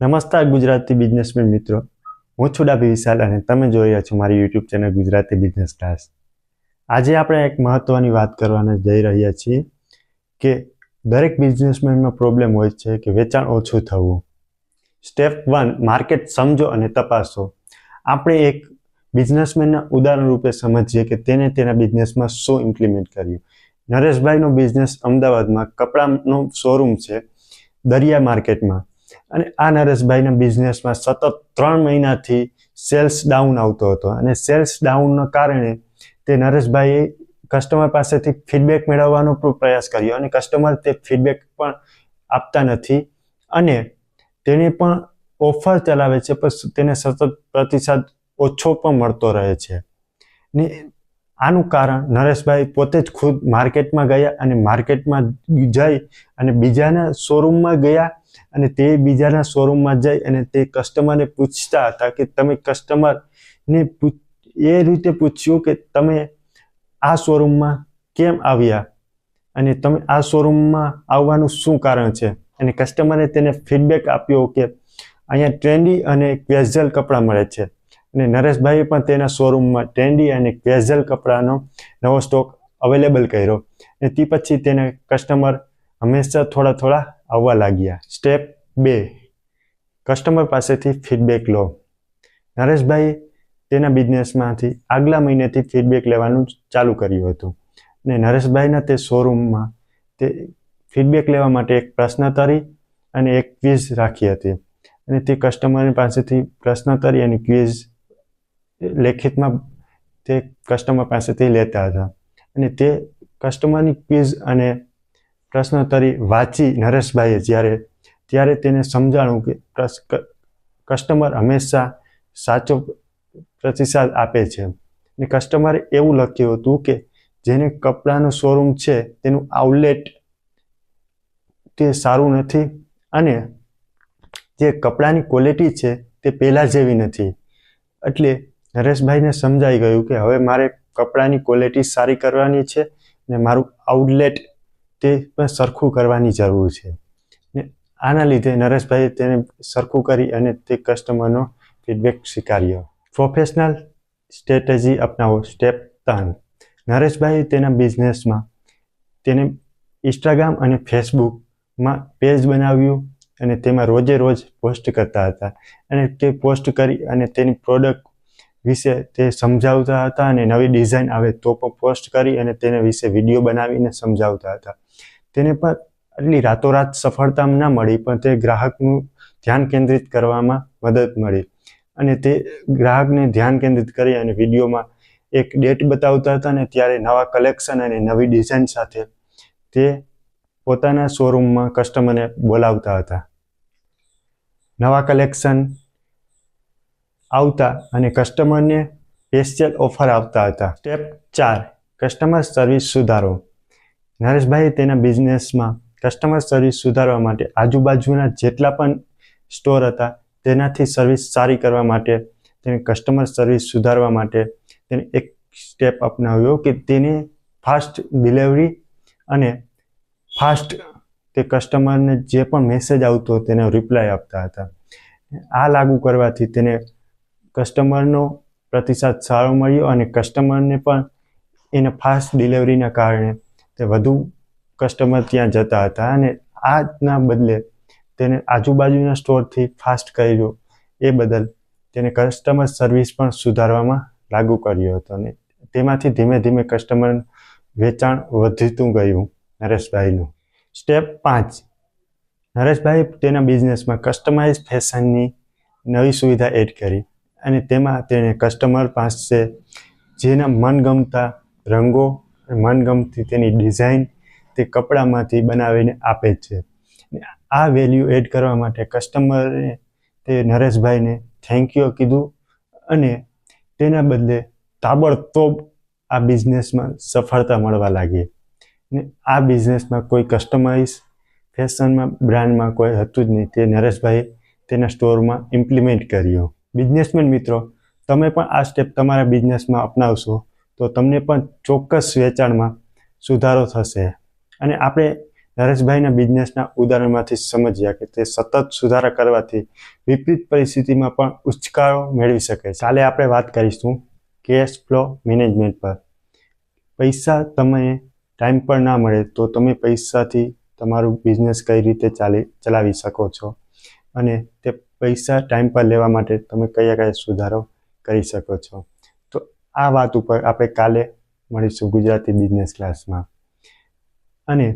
નમસ્કાર ગુજરાતી બિઝનેસમેન મિત્રો. હું છું ડાભી વિશાલ અને તમે જોઈ રહ્યા છો મારી YouTube channel Gujarati business class આજે આપણે એક મહત્ત્વની વાત કરવાને જઈ રહ્યા છીએ કે દરેક બિઝનેસમેનમાં પ્રોબ્લેમ હોય છે કે વેચાણ ઓછું થવું. સ્ટેપ વન માર્કેટ સમજો અને તપાસો. આપણે એક બિઝનેસમેનના ઉદાહરણ રૂપે સમજીએ કે તેને તેના બિઝનેસમાં શું ઇમ્પ્લિમેન્ટ કર્યું. નરેશભાઈનો બિઝનેસ અમદાવાદમાં કપડાનો શોરૂમ છે દરિયા માર્કેટમાં. અને આ નરેશભાઈના બિઝનેસમાં સતત ત્રણ મહિનાથી સેલ્સ ડાઉન આવતો હતો. અને સેલ્સ ડાઉનના કારણે તે નરેશભાઈએ કસ્ટમર પાસેથી ફીડબેક મેળવવાનો પણ પ્રયાસ કર્યો અને કસ્ટમર તે ફીડબેક પણ આપતા નથી. અને તેને પણ ઓફર ચલાવે છે, પણ તેને સતત પ્રતિસાદ ઓછો પણ મળતો રહે છે. ને આનું કારણ નરેશભાઈ પોતે જ ખુદ માર્કેટમાં ગયા અને માર્કેટમાં જઈ અને બીજાના શોરૂમમાં ગયા અને તે બીજાના શોરૂમમાં જઈ અને તે કસ્ટમરને પૂછતા હતા કે તમે કસ્ટમરને એ રીતે પૂછ્યું કે તમે આ શોરૂમમાં કેમ આવ્યા? અને તમે આ શોરૂમમાં આવવાનું શું કારણ છે? અને કસ્ટમરે તેને ફીડબેક આપ્યો કે અહીંયા ટ્રેન્ડી અને કેઝ્યુઅલ કપડાં મળે છે. અને નરેશભાઈએ પણ તેના શોરૂમમાં ટ્રેન્ડી અને કેઝ્યુઅલ કપડાનો નવો સ્ટોક અવેલેબલ કર્યો. અને તે પછી તેને કસ્ટમર હંમેશા થોડા થોડા આવવા લાગ્યા. સ્ટેપ બે, કસ્ટમર પાસેથી ફીડબેક લો. નરેશભાઈ તેના બિઝનેસમાંથી આગલા મહિનેથી ફીડબેક લેવાનું ચાલુ કર્યું હતું. અને નરેશભાઈના તે શોરૂમમાં તે ફીડબેક લેવા માટે એક પ્રશ્નતરી અને એક ક્વિઝ રાખી હતી. અને તે કસ્ટમરની પાસેથી પ્રશ્નોત્તરી અને ક્વિઝ લેખિતમાં તે કસ્ટમર પાસેથી લેતા હતા. અને તે કસ્ટમરની ક્વિઝ અને પ્રશ્નોત્તરી વાંચી નરેશભાઈએ જ્યારે, ત્યારે તેને સમજાણું કે કસ્ટમર હંમેશા સાચો પ્રતિસાદ આપે છે. અને કસ્ટમરે એવું લખ્યું હતું કે જેને કપડાનો શોરૂમ છે તેનું આઉટલેટ તે સારું નથી અને જે કપડાની ક્વોલિટી છે તે પહેલાં જેવી નથી. એટલે નરેશભાઈને સમજાઈ ગયું કે હવે મારે કપડાની ક્વોલિટી સારી કરવાની છે ને મારું આઉટલેટ તે પણ સરખું કરવાની જરૂર છે. ને આના લીધે નરેશભાઈએ તેને સરખું કરી અને તે કસ્ટમરનો ફીડબેક સ્વીકાર્યો. પ્રોફેશનલ સ્ટ્રેટેજી અપનાવો. સ્ટેપ ત્રણ. નરેશભાઈએ તેના બિઝનેસમાં તેને ઇન્સ્ટાગ્રામ અને ફેસબુકમાં પેજ બનાવ્યું અને તેમાં રોજે રોજ પોસ્ટ કરતા હતા. અને તે પોસ્ટ કરી અને તેની પ્રોડક્ટ વિશે તે સમજાવતા હતા અને નવી ડિઝાઇન આવે તો પણ પોસ્ટ કરી અને તેને વિશે વીડિયો બનાવીને સમજાવતા હતા. તેને પણ આટલી રાતોરાત સફળતા ના મળી, પણ તે ગ્રાહકનું ધ્યાન કેન્દ્રિત કરવામાં મદદ મળી. અને તે ગ્રાહકને ધ્યાન કેન્દ્રિત કરી અને વિડીયોમાં એક ડેટ બતાવતા હતા અને ત્યારે નવા કલેક્શન અને નવી ડિઝાઇન સાથે તે પોતાના શોરૂમમાં કસ્ટમરને બોલાવતા હતા. નવા કલેક્શન આવતા અને કસ્ટમરને સ્પેશિયલ ઓફર આવતા હતા. સ્ટેપ ચાર કસ્ટમર સર્વિસ સુધારો. નરેશભાઈ તેના બિઝનેસમાં કસ્ટમર સર્વિસ સુધારવા માટે આજુબાજુના જેટલા પણ સ્ટોર હતા, તેનાથી સર્વિસ સારી કરવા માટે, તેને કસ્ટમર સર્વિસ સુધારવા માટે તેને એક સ્ટેપ અપનાવ્યો કે તેને ફાસ્ટ ડિલિવરી અને ફાસ્ટ તે કસ્ટમરને જે પણ મેસેજ આવતો તેને રિપ્લાય આપતા હતા. આ લાગુ કરવાથી તેને કસ્ટમરનો પ્રતિસાદ સારો મળ્યો અને કસ્ટમરને પણ એને ફાસ્ટ ડિલિવરીના કારણે તે વધુ કસ્ટમર ત્યાં જતા હતા અને આજના બદલે તેને આજુબાજુના સ્ટોરથી ફાસ્ટ કર્યો. એ બદલ તેને કસ્ટમર સર્વિસ પણ સુધારવામાં લાગુ કર્યો હતો અને તેમાંથી ધીમે ધીમે કસ્ટમર વેચાણ વધતું ગયું નરેશભાઈનું. સ્ટેપ પાંચ. નરેશભાઈ તેના બિઝનેસમાં કસ્ટમાઇઝ ફેશનની નવી સુવિધા એડ કરી. અને તેમાં તેણે કસ્ટમર પાસે જેના મનગમતા રંગો મનગમતી તેની ડિઝાઇન તે કપડામાંથી બનાવીને આપે છે. આ વેલ્યુ એડ કરવા માટે કસ્ટમરે તે નરેશભાઈને થેન્ક યુ કીધું અને તેના બદલે તાબડતોબ આ બિઝનેસમાં સફળતા મળવા લાગી. ને આ બિઝનેસમાં કોઈ કસ્ટમાઇઝ ફેશનમાં બ્રાન્ડમાં કોઈ હતું જ નહીં. તે નરેશભાઈએ તેના સ્ટોરમાં ઇમ્પ્લિમેન્ટ કર્યું. બિઝનેસમેન મિત્રો, તમે પણ આ સ્ટેપ તમારા બિઝનેસમાં અપનાવશો, તો તમને પણ ચોક્કસ વેચાણમાં સુધારો થશે. અને આપણે નરેશભાઈના બિઝનેસના ઉદાહરણમાંથી સમજ્યા કે તે સતત સુધારા કરવાથી વિપરીત પરિસ્થિતિમાં પણ ઉચકારો મેળવી શકે. કાલે આપણે વાત કરીશું કેશ ફ્લો મેનેજમેન્ટ પર. પૈસા તમે ટાઈમ પર ના મળે તો તમે પૈસાથી તમારું બિઝનેસ કઈ રીતે ચાલી, ચલાવી શકો છો? અને તે પૈસા ટાઈમ પર લેવા માટે તમે કયા કયા સુધારો કરી શકો છો? તો આ વાત ઉપર આપણે કાલે મળીશું ગુજરાતી બિઝનેસ ક્લાસમાં અને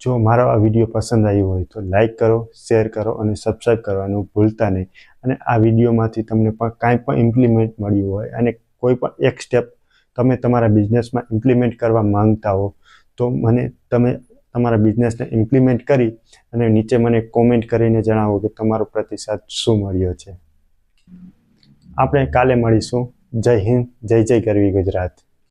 જો મારો આ વીડિયો પસંદ આવ્યો હોય તો લાઈક કરો શેર કરો અને સબસ્ક્રાઈબ કરવાનું ભૂલતા નહીં. અને આ વિડીયોમાંથી તમને પણ કાંઈ પણ ઇમ્પ્લિમેન્ટ મળ્યું હોય અને કોઈ પણ એક સ્ટેપ તમે તમારા બિઝનેસમાં ઇમ્પ્લિમેન્ટ કરવા માંગતા હો તો મને તમે તમારા બિઝનેસને ઇમ્પ્લિમેન્ટ કરી અને નીચે મને કોમેન્ટ કરીને જણાવો કે તમારો પ્રતિસાદ શું મળ્યો છે. આપણે કાલે મળીશું. જય હિન્દ, જય જય કરવી ગુજરાત.